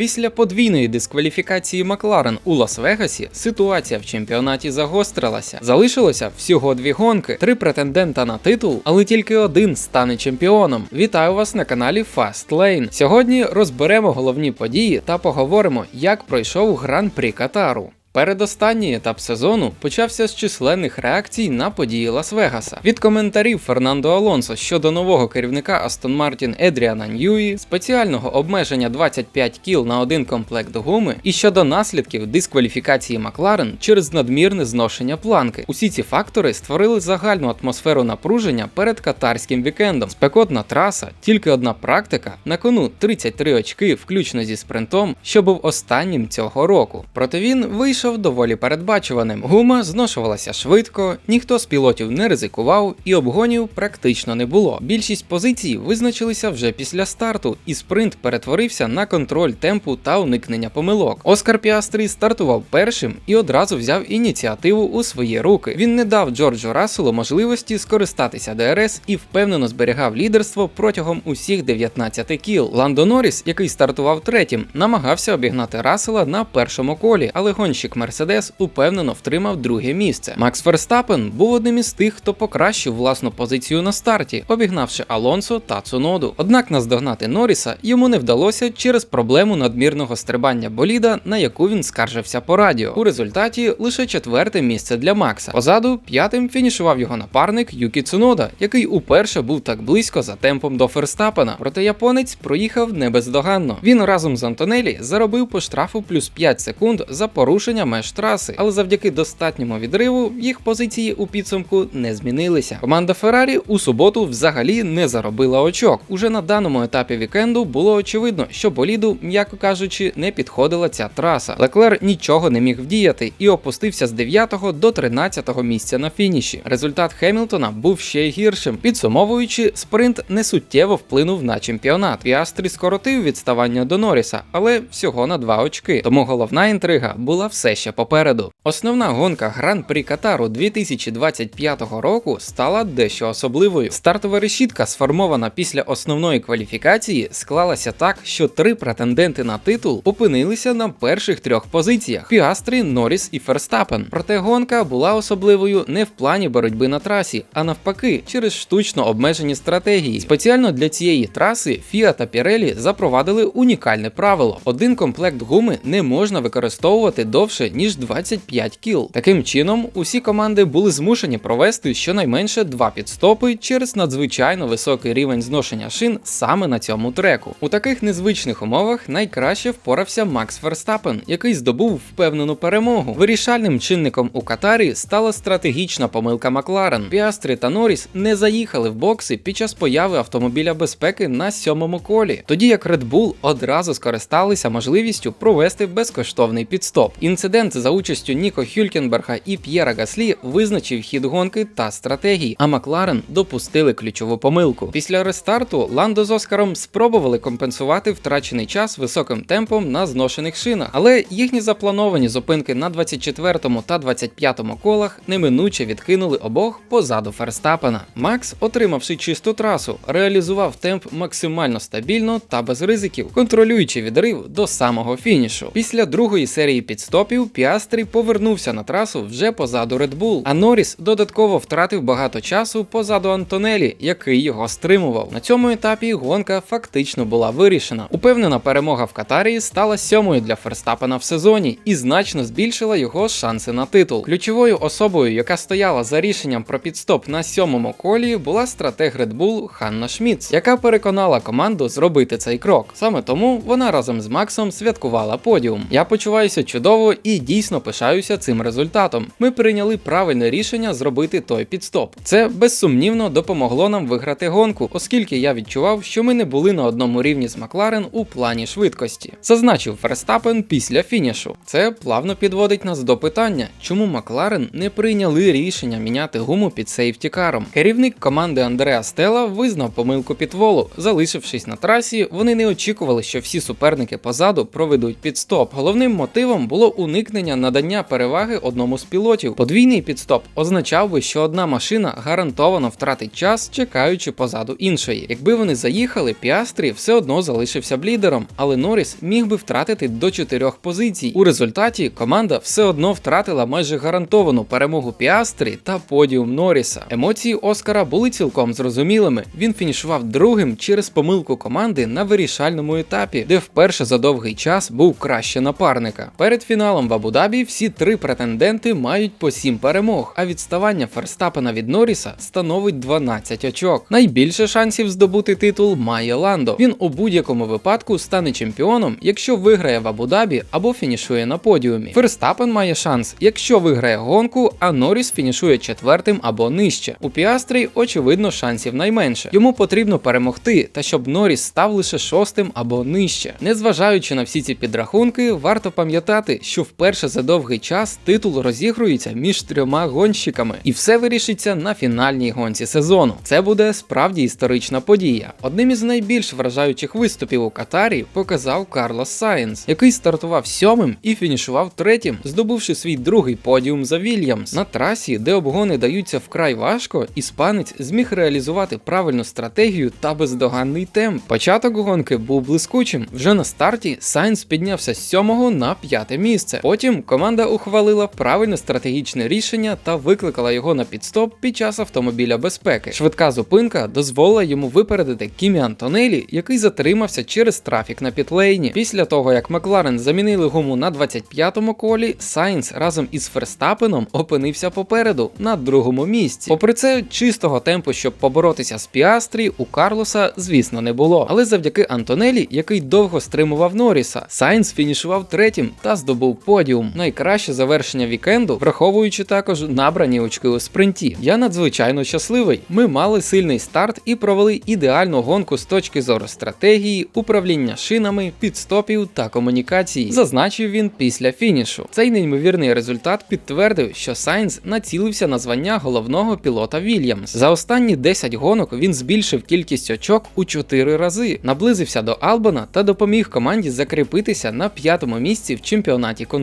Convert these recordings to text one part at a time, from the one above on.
Після подвійної дискваліфікації Макларен у Лас-Вегасі ситуація в чемпіонаті загострилася. Залишилося всього дві гонки, три претендента на титул, але тільки один стане чемпіоном. Вітаю вас на каналі Fast Lane. Сьогодні розберемо головні події та поговоримо, як пройшов гран-прі Катару. Передостанній етап сезону почався з численних реакцій на події Лас-Вегаса. Від коментарів Фернандо Алонсо щодо нового керівника Астон Мартін Едріана Ньюї, спеціального обмеження 25 кіл на один комплект гуми, і щодо наслідків дискваліфікації Макларен через надмірне зношення планки. Усі ці фактори створили загальну атмосферу напруження перед катарським вікендом. Спекотна траса, тільки одна практика, на кону 33 очки, включно зі спринтом, що був останнім цього року. Проте він вийшов доволі передбачуваним. Гума зношувалася швидко, ніхто з пілотів не ризикував і обгонів практично не було. Більшість позицій визначилися вже після старту, і спринт перетворився на контроль темпу та уникнення помилок. Оскар Піастрі стартував першим і одразу взяв ініціативу у свої руки. Він не дав Джорджу Расселу можливості скористатися ДРС і впевнено зберігав лідерство протягом усіх 19 кіл. Ландо Норріс, який стартував третім, намагався обігнати Рассела на першому колі, але гонщик Мерседес упевнено втримав друге місце. Макс Ферстапен був одним із тих, хто покращив власну позицію на старті, обігнавши Алонсо та Цуноду. Однак наздогнати Норріса йому не вдалося через проблему надмірного стрибання боліда, на яку він скаржився по радіо. У результаті лише четверте місце для Макса. Позаду п'ятим фінішував його напарник Юкі Цунода, який уперше був так близько за темпом до Ферстапена. Проте японець проїхав не бездоганно. Він разом з Антонелі заробив по штрафу плюс 5 секунд за порушення меж траси, але завдяки достатньому відриву їх позиції у підсумку не змінилися. Команда Феррарі у суботу взагалі не заробила очок. Уже на даному етапі вікенду було очевидно, що боліду, м'яко кажучи, не підходила ця траса. Леклер нічого не міг вдіяти і опустився з 9 до 13 місця на фініші. Результат Хемілтона був ще й гіршим. Підсумовуючи, спринт не суттєво вплинув на чемпіонат. Піастрі скоротив відставання до Норріса, але всього на 2 очки. Тому головна інтрига була все ще попереду. Основна гонка Гран-прі Катару 2025 року стала дещо особливою. Стартова решітка, сформована після основної кваліфікації, склалася так, що три претенденти на титул опинилися на перших трьох позиціях: Піастрі, Норріс і Ферстапен. Проте гонка була особливою не в плані боротьби на трасі, а навпаки, через штучно обмежені стратегії. Спеціально для цієї траси Фіа та Пірелі запровадили унікальне правило: один комплект гуми не можна використовувати довше ніж 25 кіл. Таким чином, усі команди були змушені провести щонайменше два підстопи через надзвичайно високий рівень зношення шин саме на цьому треку. У таких незвичних умовах найкраще впорався Макс Ферстапен, який здобув впевнену перемогу. Вирішальним чинником у Катарі стала стратегічна помилка Макларен. Піастрі та Норріс не заїхали в бокси під час появи автомобіля безпеки на сьомому колі, тоді як Red Bull одразу скористалися можливістю провести безкоштовний підстоп. Інцидент за участю Ніко Хюлькенберга і П'єра Гаслі визначив хід гонки та стратегії, а Макларен допустили ключову помилку. Після рестарту Ландо з Оскаром спробували компенсувати втрачений час високим темпом на зношених шинах, але їхні заплановані зупинки на 24-му та 25-му колах неминуче відкинули обох позаду Ферстапена. Макс, отримавши чисту трасу, реалізував темп максимально стабільно та без ризиків, контролюючи відрив до самого фінішу. Після другої серії підстопів Піастрі повернувся на трасу вже позаду Red Bull, а Норріс додатково втратив багато часу позаду Антонелі, який його стримував. На цьому етапі гонка фактично була вирішена. Упевнена перемога в Катарії стала сьомою для Ферстапена в сезоні і значно збільшила його шанси на титул. Ключовою особою, яка стояла за рішенням про підстоп на сьомому колі, була стратег Red Bull Ханна Шміц, яка переконала команду зробити цей крок. Саме тому вона разом з Максом святкувала подіум. Я почуваюся чудово і дійсно пишаюся цим результатом. Ми прийняли правильне рішення зробити той підстоп. Це безсумнівно допомогло нам виграти гонку, оскільки я відчував, що ми не були на одному рівні з Макларен у плані швидкості. Зазначив Ферстапен після фінішу. Це плавно підводить нас до питання, чому Макларен не прийняли рішення міняти гуму під сейфтікаром. Керівник команди Андреа Стела визнав помилку підволу. Залишившись на трасі, вони не очікували, що всі суперники позаду проведуть підстоп. Головним мотивом було уникнення уникнення надання переваги одному з пілотів. Подвійний підстоп означав би, що одна машина гарантовано втратить час, чекаючи позаду іншої. Якби вони заїхали, Піастрі все одно залишився б лідером, але Норріс міг би втратити до чотирьох позицій. У результаті команда все одно втратила майже гарантовану перемогу Піастрі та подіум Норріса. Емоції Оскара були цілком зрозумілими. Він фінішував другим через помилку команди на вирішальному етапі, де вперше за довгий час був краще напарника. Перед фіналом в Абу-Дабі всі три претенденти мають по 7 перемог, а відставання Ферстапена від Норріса становить 12 очок. Найбільше шансів здобути титул має Ландо. Він у будь-якому випадку стане чемпіоном, якщо виграє в Абу-Дабі або фінішує на подіумі. Ферстапен має шанс, якщо виграє гонку, а Норріс фінішує четвертим або нижче. У Піастрі, очевидно, шансів найменше. Йому потрібно перемогти, та щоб Норріс став лише шостим або нижче. Незважаючи на всі ці підрахунки, варто пам'ятати, що вперше за довгий час титул розігрується між трьома гонщиками, і все вирішиться на фінальній гонці сезону. Це буде справді історична подія. Одним із найбільш вражаючих виступів у Катарі показав Карлос Сайенс, який стартував сьомим і фінішував третім, здобувши свій другий подіум за Вільямс. На трасі, де обгони даються вкрай важко, іспанець зміг реалізувати правильну стратегію та бездоганний темп. Початок гонки був блискучим. Вже на старті Сайнс піднявся з сьомого на п'яте місце. Потім команда ухвалила правильне стратегічне рішення та викликала його на підстоп під час автомобіля безпеки. Швидка зупинка дозволила йому випередити Кімі Антонелі, який затримався через трафік на пітлейні. Після того, як Макларен замінили гуму на 25-му колі, Сайнс разом із Ферстапеном опинився попереду на другому місці. Попри це, чистого темпу, щоб поборотися з Піастрі, у Карлоса, звісно, не було. Але завдяки Антонелі, який довго стримував Норріса, Сайнс фінішував третім та здобув подіум. Найкраще завершення вікенду, враховуючи також набрані очки у спринті. Я надзвичайно щасливий. Ми мали сильний старт і провели ідеальну гонку з точки зору стратегії, управління шинами, підстопів та комунікації. Зазначив він після фінішу. Цей неймовірний результат підтвердив, що Сайнс націлився на звання головного пілота Вільямс. За останні 10 гонок він збільшив кількість очок у 4 рази, наблизився до Албана та допоміг команді закріпитися на п'ятому місці в чемпіонаті конструкторів.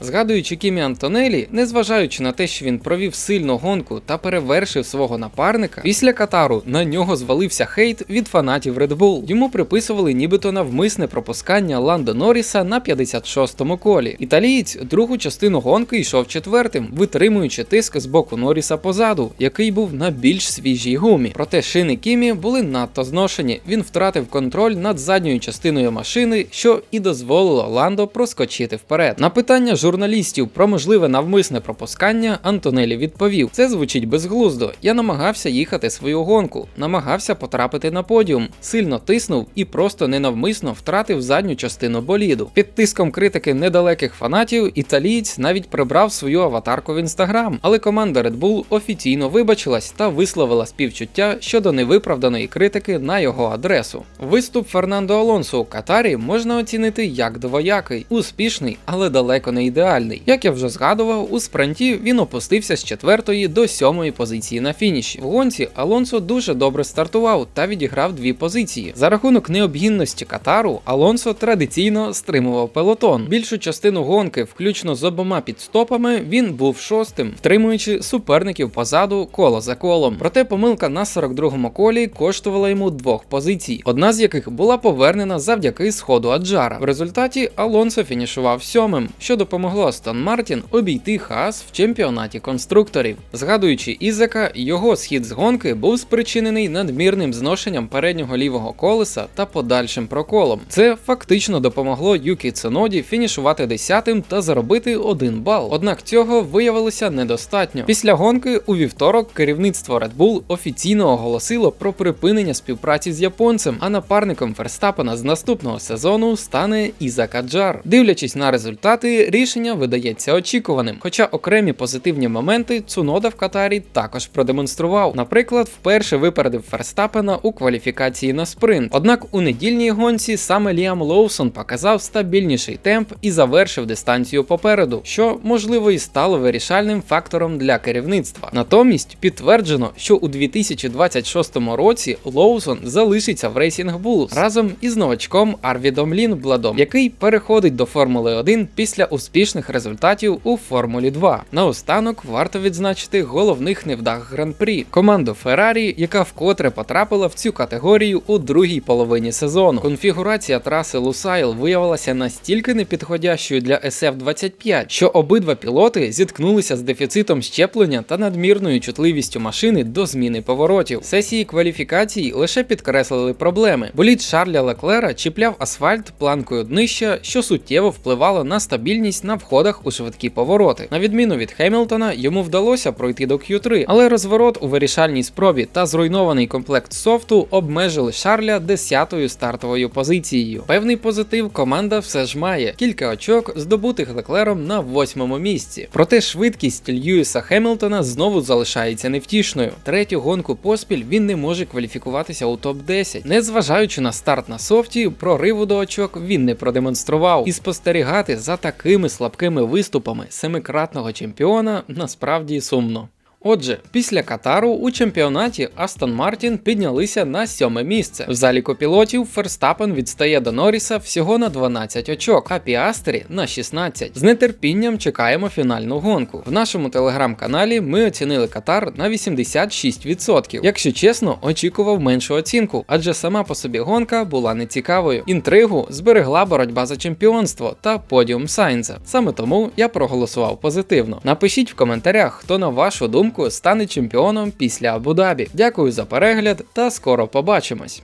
Згадуючи Кімі Антонелі, незважаючи на те, що він провів сильну гонку та перевершив свого напарника, після Катару на нього звалився хейт від фанатів Red Bull. Йому приписували нібито навмисне пропускання Ландо Норріса на 56-му колі. Італієць другу частину гонки йшов четвертим, витримуючи тиск з боку Норріса позаду, який був на більш свіжій гумі. Проте шини Кімі були надто зношені. Він втратив контроль над задньою частиною машини, що і дозволило Ландо проскочити вперед. На питання журналістів про можливе навмисне пропускання Антонелі відповів: це звучить безглуздо. Я намагався їхати свою гонку, намагався потрапити на подіум, сильно тиснув і просто ненавмисно втратив задню частину боліду. Під тиском критики недалеких фанатів італієць навіть прибрав свою аватарку в інстаграм, але команда Red Bull офіційно вибачилась та висловила співчуття щодо невиправданої критики на його адресу. Виступ Фернандо Алонсо у Катарі можна оцінити як двоякий, успішний, але далеко не ідеальний. Як я вже згадував, у спринті він опустився з четвертої до сьомої позиції на фініші. В гонці Алонсо дуже добре стартував та відіграв дві позиції. За рахунок необгінності Катару, Алонсо традиційно стримував пелотон. Більшу частину гонки, включно з обома підстопами, він був шостим, втримуючи суперників позаду коло за колом. Проте помилка на 42-му колі коштувала йому двох позицій, одна з яких була повернена завдяки сходу Аджара. В результаті Алонсо фінішував сьомим, що допомогло Астон Мартін обійти Хаас в чемпіонаті конструкторів. Згадуючи Ізека, його схід з гонки був спричинений надмірним зношенням переднього лівого колеса та подальшим проколом. Це фактично допомогло Юкі Ценоді фінішувати десятим та заробити один бал. Однак цього виявилося недостатньо. Після гонки у вівторок керівництво Red Bull офіційно оголосило про припинення співпраці з японцем, а напарником Ферстапена з наступного сезону стане Ізак Аджар. Дивлячись на результати, рішення видається очікуваним. Хоча окремі позитивні моменти Цунода в Катарі також продемонстрував. Наприклад, вперше випередив Ферстапена у кваліфікації на спринт. Однак у недільній гонці саме Ліам Лоусон показав стабільніший темп і завершив дистанцію попереду, що можливо і стало вирішальним фактором для керівництва. Натомість підтверджено, що у 2026 році Лоусон залишиться в Racing Bulls разом із новачком Арвідом Лінбладом, який переходить до Формули 1 Мартін після успішних результатів у Формулі 2. Наостанок варто відзначити головних невдах гран-прі команду Феррарі, яка вкотре потрапила в цю категорію у другій половині сезону. Конфігурація траси Лусайл виявилася настільки непідходящою для SF-25, що обидва пілоти зіткнулися з дефіцитом щеплення та надмірною чутливістю машини до зміни поворотів. Сесії кваліфікації лише підкреслили проблеми. Болід Шарля Леклера чіпляв асфальт планкою днища, що суттєво впливало на стабільність на входах у швидкі повороти. На відміну від Хемілтона, йому вдалося пройти до Q3, але розворот у вирішальній спробі та зруйнований комплект софту обмежили Шарля 10-ю стартовою позицією. Певний позитив команда все ж має кілька очок, здобутих Леклером на восьмому місці. Проте швидкість Льюіса Хемілтона знову залишається невтішною. Третю гонку поспіль він не може кваліфікуватися у топ 10 Незважаючи на старт на софті, прориву до очок він не продемонстрував. І спостерігати за такими слабкими виступами семикратного чемпіона насправді сумно. Отже, після Катару у чемпіонаті Астон Мартін піднялися на сьоме місце. В заліку пілотів Ферстапен відстає до Норріса всього на 12 очок, а Піастрі на 16. З нетерпінням чекаємо фінальну гонку. В нашому телеграм-каналі ми оцінили Катар на 86%. Якщо чесно, очікував меншу оцінку, адже сама по собі гонка була нецікавою. Інтригу зберегла боротьба за чемпіонство та подіум Сайнза. Саме тому я проголосував позитивно. Напишіть в коментарях, хто на вашу думку стане чемпіоном після Абу-Дабі. Дякую за перегляд та скоро побачимось.